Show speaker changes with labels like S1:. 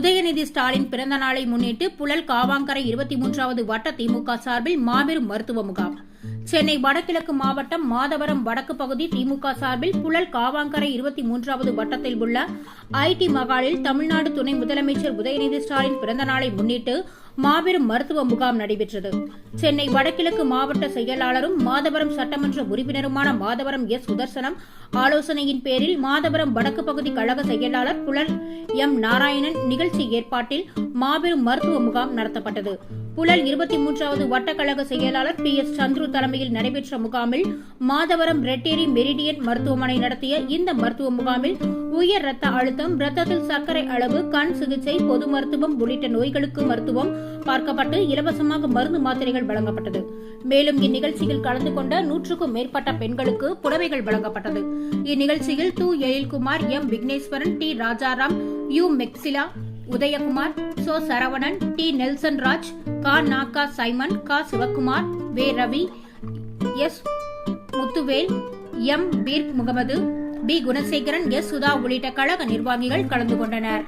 S1: உதயநிதி ஸ்டாலின் பிறந்த நாளை முன்னிட்டு புழல் காவாங்கரை இருபத்தி மூன்றாவது வட்ட திமுக சார்பில் மாபெரும் மருத்துவ முகாம். சென்னை வடகிழக்கு மாவட்டம் மாதவரம் வடக்கு பகுதி திமுக சார்பில் புழல் காவாங்கரை இருபத்தி மூன்றாவது வட்டத்தில் உள்ள ஐடி மகாலில் தமிழ்நாடு துணை முதலமைச்சர் உதயநிதி ஸ்டாலின் பிறந்த நாளை முன்னிட்டு மாபெரும் மருத்துவ முகாம் நடைபெற்றது. சென்னை வடகிழக்கு மாவட்ட செயலாளரும் மாதவரம் சட்டமன்ற உறுப்பினருமான மாதவரம் எஸ். சுதர்சனம் ஆலோசனையின் பேரில் மாதவரம் வடக்கு பகுதி கழக செயலாளர் புலன் எம். நாராயணன் நிகழ்ச்சி ஏற்பாட்டில் மாபெரும் மருத்துவ முகாம் நடத்தப்பட்டது. புழல் இருபத்தி மூன்றாவது வட்டக்கழக செயலாளர் பி எஸ் சந்துரு தலைமையில் நடைபெற்ற முகாமில் மாதவரம் ரெட்டேரி மெரிடியன் மருத்துவமனை நடத்திய இந்த மருத்துவ முகாமில் உயர் ரத்த அழுத்தம் ரத்தத்தில் சர்க்கரை அளவு கண் சிகிச்சை பொது மருத்துவம் உள்ளிட்ட நோய்களுக்கு மருத்துவம் பார்க்கப்பட்டு இலவசமாக மருந்து மாத்திரைகள் வழங்கப்பட்டது. மேலும் இந்நிகழ்ச்சியில் கலந்து கொண்ட நூற்றுக்கும் மேற்பட்ட பெண்களுக்கு புடவைகள் வழங்கப்பட்டது. இந்நிகழ்ச்சியில் து Ezhilkumar M Vigneswaran T Rajaram U Mexila Udayakumar so Saravanan T Nelson Raj கா நாகா சைமன் கா சிவகுமார் வே Ravi S Muthuvel M Peer Mohammed P Gunasekaran S Sudha உள்ளிட்ட கழக நிர்வாகிகள் கலந்து கொண்டனர்.